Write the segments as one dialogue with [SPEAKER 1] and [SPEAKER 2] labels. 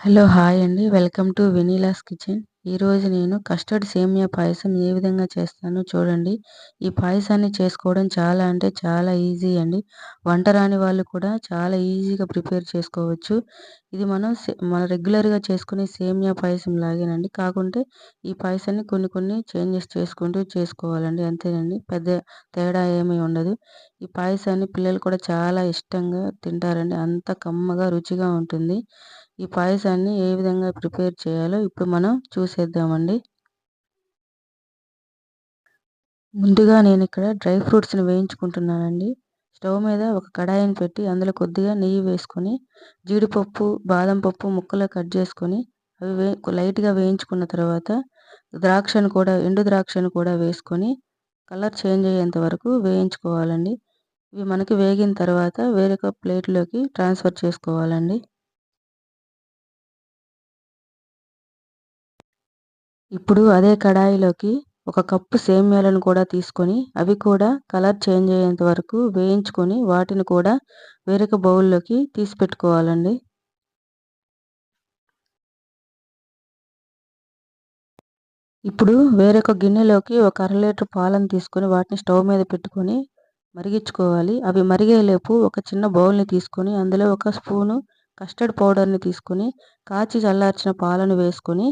[SPEAKER 1] Hello hi అండి. Welcome to Vanilla's Kitchen. ఈరోజు నేను కస్టర్డ్ సేమియా పాయసం ఏ విధంగా చేస్తానో చూడండి. ఈ పాయసాన్ని చేసుకోవడం చాలా అంటే చాలా ఈజీ అండి. వంట రాని వాళ్ళు కూడా చాలా ఈజీగా ప్రిపేర్ చేసుకోవచ్చు. ఇది మనం మన రెగ్యులర్గా చేసుకునే సేమియా పాయసం లాగేనండి. కాకుంటే ఈ పాయసాన్ని కొన్ని కొన్ని చేంజెస్ చేసుకుంటూ చేసుకోవాలండి. అంతేనండి. పెద్ద తేడా ఏమీ ఉండదు. ఈ పాయసాన్ని పిల్లలు కూడా చాలా ఇష్టంగా తింటారండి. అంత కమ్మగా రుచిగా ఉంటుంది. ఈ పాయసాన్ని ఏ విధంగా ప్రిపేర్ చేయాలో ఇప్పుడు మనం చూసేద్దామండి. ముందుగా నేను ఇక్కడ డ్రై ఫ్రూట్స్ని వేయించుకుంటున్నానండి. స్టవ్ మీద ఒక కడాయిని పెట్టి అందులో కొద్దిగా నెయ్యి వేసుకొని జీడిపప్పు బాదం పప్పు ముక్కలు కట్ చేసుకొని అవి వే లైట్గా వేయించుకున్న తర్వాత ద్రాక్షను కూడా ఎండు ద్రాక్షను కూడా వేసుకొని కలర్ చేంజ్ అయ్యేంత వరకు వేయించుకోవాలండి. ఇవి మనకి వేగిన తర్వాత వేరొక ప్లేట్లోకి ట్రాన్స్ఫర్ చేసుకోవాలండి. ఇప్పుడు అదే కడాయిలోకి ఒక కప్పు సేమ్యాలను కూడా తీసుకొని అవి కూడా కలర్ చేంజ్ అయ్యేంత వరకు వేయించుకొని వాటిని కూడా వేరొక బౌల్లోకి తీసి పెట్టుకోవాలండి. ఇప్పుడు వేరొక గిన్నెలోకి ఒక అర లీటర్ పాలను తీసుకొని వాటిని స్టవ్ మీద పెట్టుకొని మరిగించుకోవాలి. అవి మరిగేలోపు ఒక చిన్న బౌల్ని తీసుకొని అందులో ఒక స్పూను కస్టర్డ్ పౌడర్ని తీసుకొని కాచి చల్లార్చిన పాలను వేసుకొని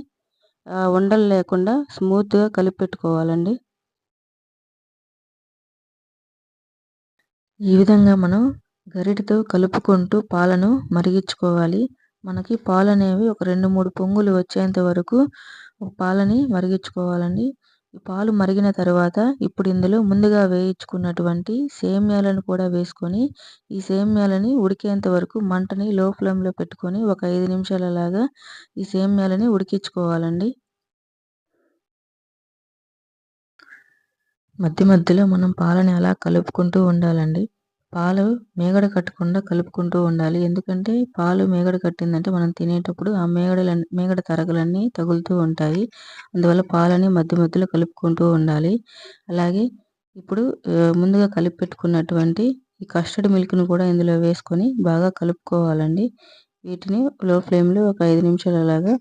[SPEAKER 1] ఉండలు లేకుండా స్మూత్గా కలిపి పెట్టుకోవాలండి ఈ విధంగా మనం గరిటతో కలుపుకుంటూ పాలను మరిగించుకోవాలి. మనకి పాలు అనేవి ఒక రెండు మూడు పొంగులు వచ్చేంత వరకు పాలని మరిగించుకోవాలండి. పాలు మరిగిన తర్వాత ఇప్పుడు ఇందులో ముందుగా వేయించుకున్నటువంటి సేమ్యాలను కూడా వేసుకొని ఈ సేమ్యాలని ఉడికేంత వరకు మంటని లో ఫ్లేమ్లో పెట్టుకొని ఒక ఐదు నిమిషాల లాగా ఈ సేమ్యాలని ఉడికించుకోవాలండి. మధ్య మధ్యలో మనం పాలని అలా కలుపుకుంటూ ఉండాలండి. పాలు మేగడ కట్టకుండా కలుపుకుంటూ ఉండాలి. ఎందుకంటే పాలు మేగడ కట్టిందంటే మనం తినేటప్పుడు ఆ మేగడల మేగడ తరగలన్నీ తగులుతూ ఉంటాయి. అందువల్ల పాలని మధ్య మధ్యలో కలుపుకుంటూ ఉండాలి. అలాగే ఇప్పుడు ముందుగా కలిపి పెట్టుకున్నటువంటి ఈ కస్టర్డ్ మిల్క్ను కూడా ఇందులో వేసుకొని బాగా కలుపుకోవాలండి. వీటిని లో ఫ్లేమ్లో ఒక ఐదు నిమిషాలు అలాగా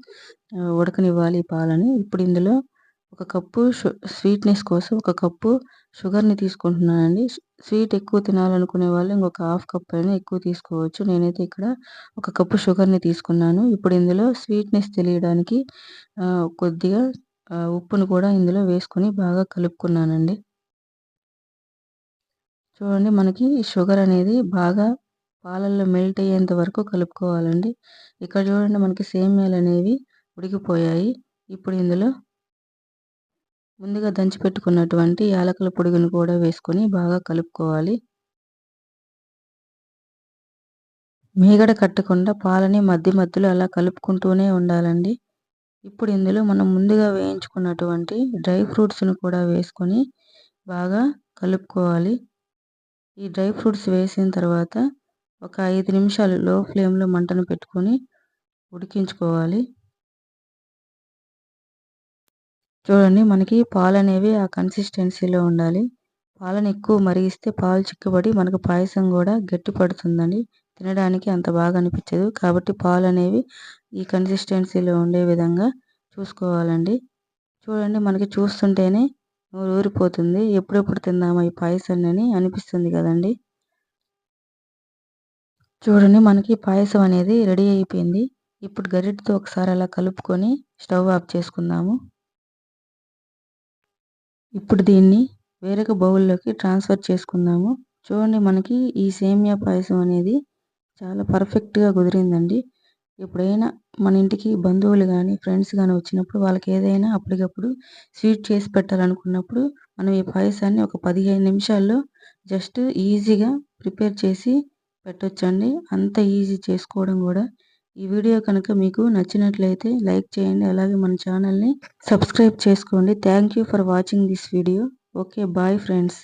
[SPEAKER 1] ఉడకనివ్వాలి ఈ పాలని. ఇప్పుడు ఇందులో ఒక కప్పు స్వీట్నెస్ కోసం ఒక కప్పు షుగర్ని తీసుకుంటున్నానండి. స్వీట్ ఎక్కువ తినాలనుకునే వాళ్ళు ఇంకొక హాఫ్ కప్ అయినా ఎక్కువ తీసుకోవచ్చు. నేనైతే ఇక్కడ ఒక కప్పు షుగర్ని తీసుకున్నాను. ఇప్పుడు ఇందులో స్వీట్నెస్ తెలియడానికి కొద్దిగా ఉప్పును కూడా ఇందులో వేసుకొని బాగా కలుపుకున్నానండి. చూడండి మనకి షుగర్ అనేది బాగా పాలల్లో మెల్ట్ అయ్యేంత వరకు కలుపుకోవాలండి. ఇక్కడ చూడండి మనకి సేమ్యాలు అనేవి ఉడికిపోయాయి. ఇప్పుడు ఇందులో ముందుగా దంచి పెట్టుకున్నటువంటి యాలకుల పొడిని కూడా వేసుకొని బాగా కలుపుకోవాలి. మీగడ కట్టకుండా పాలని మధ్య మధ్యలో అలా కలుపుకుంటూనే ఉండాలండి. ఇప్పుడు ఇందులో మనం ముందుగా వేయించుకున్నటువంటి డ్రై ఫ్రూట్స్ను కూడా వేసుకొని బాగా కలుపుకోవాలి. ఈ డ్రై ఫ్రూట్స్ వేసిన తర్వాత ఒక ఐదు నిమిషాలు లో ఫ్లేమ్లో మంటను పెట్టుకొని ఉడికించుకోవాలి. చూడండి మనకి పాలు అనేవి ఆ కన్సిస్టెన్సీలో ఉండాలి. పాలను ఎక్కువ మరిగిస్తే పాలు చిక్కబడి మనకు పాయసం కూడా గట్టి పడుతుందండి. తినడానికి అంత బాగా అనిపించదు. కాబట్టి పాలు అనేవి ఈ కన్సిస్టెన్సీలో ఉండే విధంగా చూసుకోవాలండి. చూడండి మనకి చూస్తుంటేనే ఊరిపోతుంది. ఎప్పుడెప్పుడు తిందామా ఈ పాయసాన్ని అని అనిపిస్తుంది కదండి. చూడండి మనకి పాయసం అనేది రెడీ అయిపోయింది. ఇప్పుడు గరిటతో ఒకసారి అలా కలుపుకొని స్టవ్ ఆఫ్ చేసుకుందాము. ఇప్పుడు దీన్ని వేరొక బౌల్లోకి ట్రాన్స్ఫర్ చేసుకుందాము. చూడండి మనకి ఈ సేమియా పాయసం అనేది చాలా పర్ఫెక్ట్గా కుదిరిందండి. ఎప్పుడైనా మన ఇంటికి బంధువులు కానీ ఫ్రెండ్స్ కానీ వచ్చినప్పుడు వాళ్ళకి ఏదైనా అప్పటికప్పుడు స్వీట్ చేసి పెట్టాలనుకున్నప్పుడు మనం ఈ పాయసాన్ని ఒక పదిహేను నిమిషాల్లో జస్ట్ ఈజీగా ప్రిపేర్ చేసి పెట్టొచ్చండి. అంత ఈజీ చేసుకోవడం కూడా ఈ వీడియో కనుక మీకు నచ్చినట్లయితే లైక్ చేయండి అలాగే మన ఛానల్ని సబ్స్క్రైబ్ చేసుకోండి. Thank you for watching this video okay bye friends